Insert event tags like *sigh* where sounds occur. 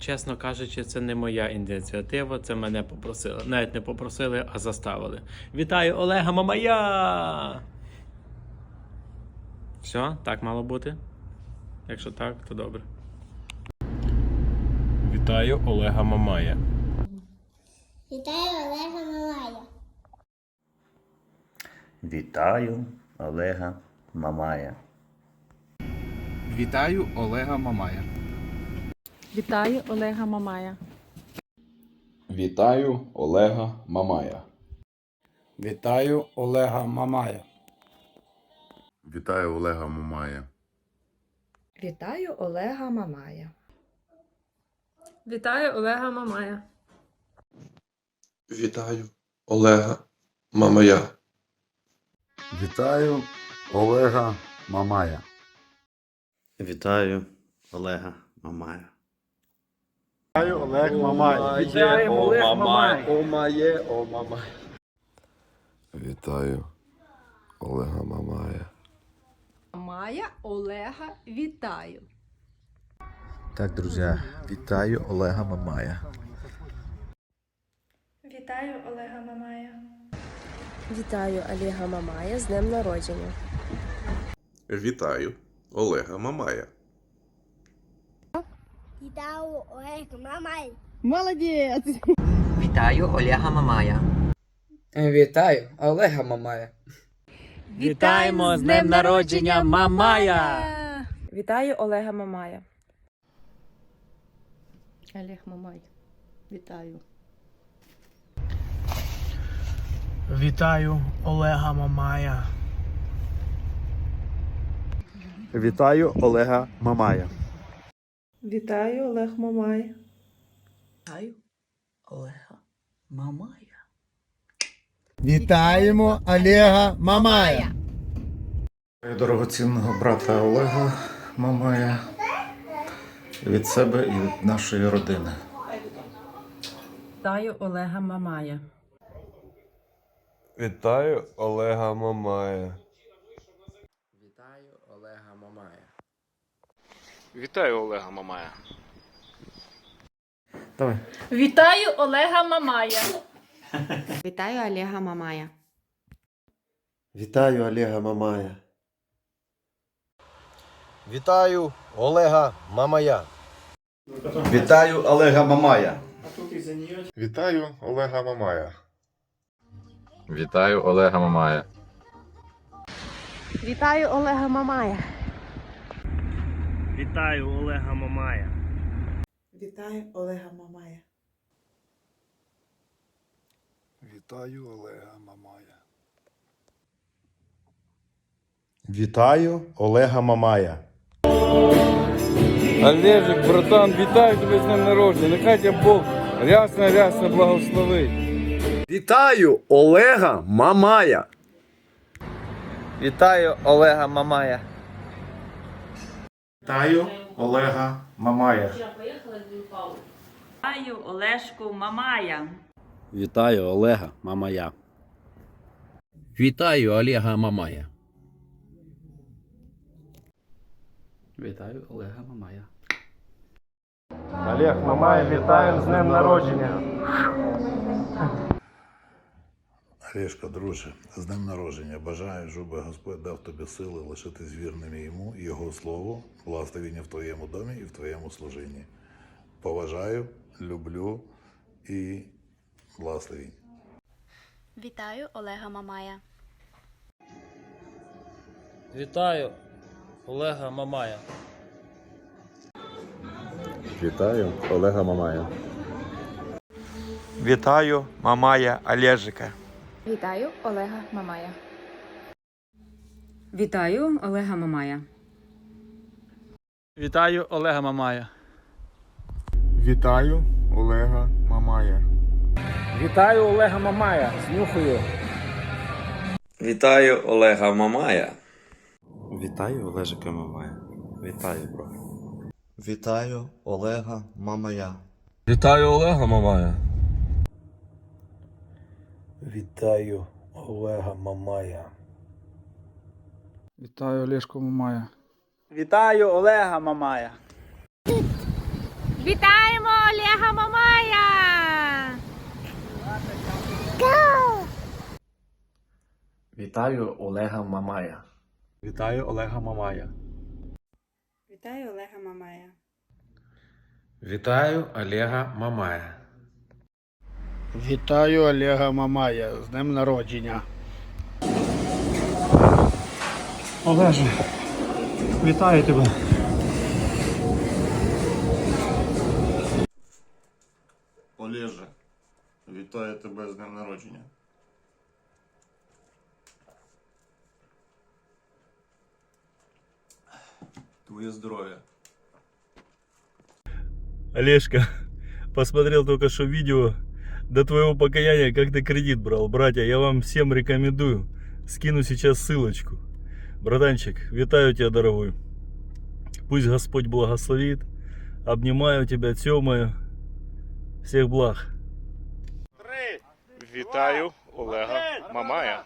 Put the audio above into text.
Чесно кажучи, це не моя ініціатива, це мене попросили. Навіть не попросили, а заставили. Вітаю Олега Мамая! Все, так мало бути? Якщо так, то добре. Вітаю Олега Мамая. Вітаю Олега Малая. Вітаю Олега Мамая. Вітаю Олега Мамая. Вітаю Олега Мамая. Вітаю Олега Мамая. Вітаю Олега Мамая. Вітаю Олега Мамая. Вітаю Олега Мамая. Вітаю Олега Мамая. Вітаю Олега Мамая. Вітаю Олега Мамая. Вітаю Олега Мамая. Олег Мамай. Вітаємо Олег Мамай. О має, о мамай. Вітаю Олега Мамая. Мамая Олега вітаю. Так, друзі, вітаю Олега Мамая. Вітаю Олега Мамая. Вітаю Олега Мамая з днем народження. Вітаю Олега Мамая. Вітаю Олега Мамай. Молодець! Вітаю Олега Мамая. Вітаю Олега Мамая. Вітаємо з днем народження Мамая! Вітаю Олега Мамая. Олег Мамай. Вітаю. Вітаю Олега Мамая. Вітаю Олега Мамая. Вітаю Олег Мамай. Вітаю Олега Мамая. Вітаємо Олега Мамая. Дорогоцінного брата Олега Мамая. Від себе і від нашої родини. Вітаю Олега Мамая. Вітаю Олега Мамая. Вітаю Олега Мамая. Вітаю Олега Мамая. Давай. Вітаю Олега Мамая. Вітаю Олега Мамая. Вітаю Олега Мамая. Вітаю Олега Мамая. Вітаю Олега Мамая. Вітаю Олега Мамая. Вітаю Олега Мамая. Вітаю Олега Мамая. Вітаю Олега Мамая. Вітаю Олега Мамая. Вітаю Олега Мамая. Вітаю Олега Мамая. Олежик, братан, вітаю тебе з днем народження. Нехай тебе Бог рясно, рясно благословить. Вітаю Олега Мамая. Вітаю Олега Мамая. Вітаю Олега Мамая. Вітаю Олешку Мамая. Вітаю Олега Мамая. Вітаю Олега Мамая. Вітаю Олега Мамая. Олег Мамая, вітаємо з днем народження. Олешка, друже, з днем народження. Бажаю, щоб Господь дав тобі сили лишитись вірними йому його слову, благословення в твоєму домі і в твоєму служінні. Поважаю, люблю і благословінь. Вітаю Олега Мамая. Вітаю Олега Мамая. Вітаю Олега Мамая. Вітаю Мамая Олежика. Вітаю Олега Мамая. Вітаю Олега Мамая. Вітаю Олега Мамая. Вітаю Олега Мамая. Вітаю Олега Мамая. Знюхую. Вітаю Олега Мамая. Вітаю Олежика Мамая. Вітаю, бро. Вітаю Олега Мамая. Вітаю Олега Мамая. Вітаю Олега Мамая. Вітаю Олешку Мамая. Вітаю Олега Мамая. Вітаємо Олега Мамая. Вітаю Олега Мамая. Вітаю Олега Мамая. Вітаю Олега Мамая. Вітаю Олега Мамая. Вітаю Олега Мамая з днем народження. Олеже, вітаю тебе. Олеже, вітаю тебе з днем народження. Твоє здоров'я. Олежка, *laughs* посмотрел только что видео до твоего покаяния, как ты кредит брал. Братья, я вам всем рекомендую. Скину сейчас ссылочку. Братанчик, витаю тебя, дорогой. Пусть Господь благословит. Обнимаю тебя, тёмаю. Всех благ. Вітаю Олега Мамая.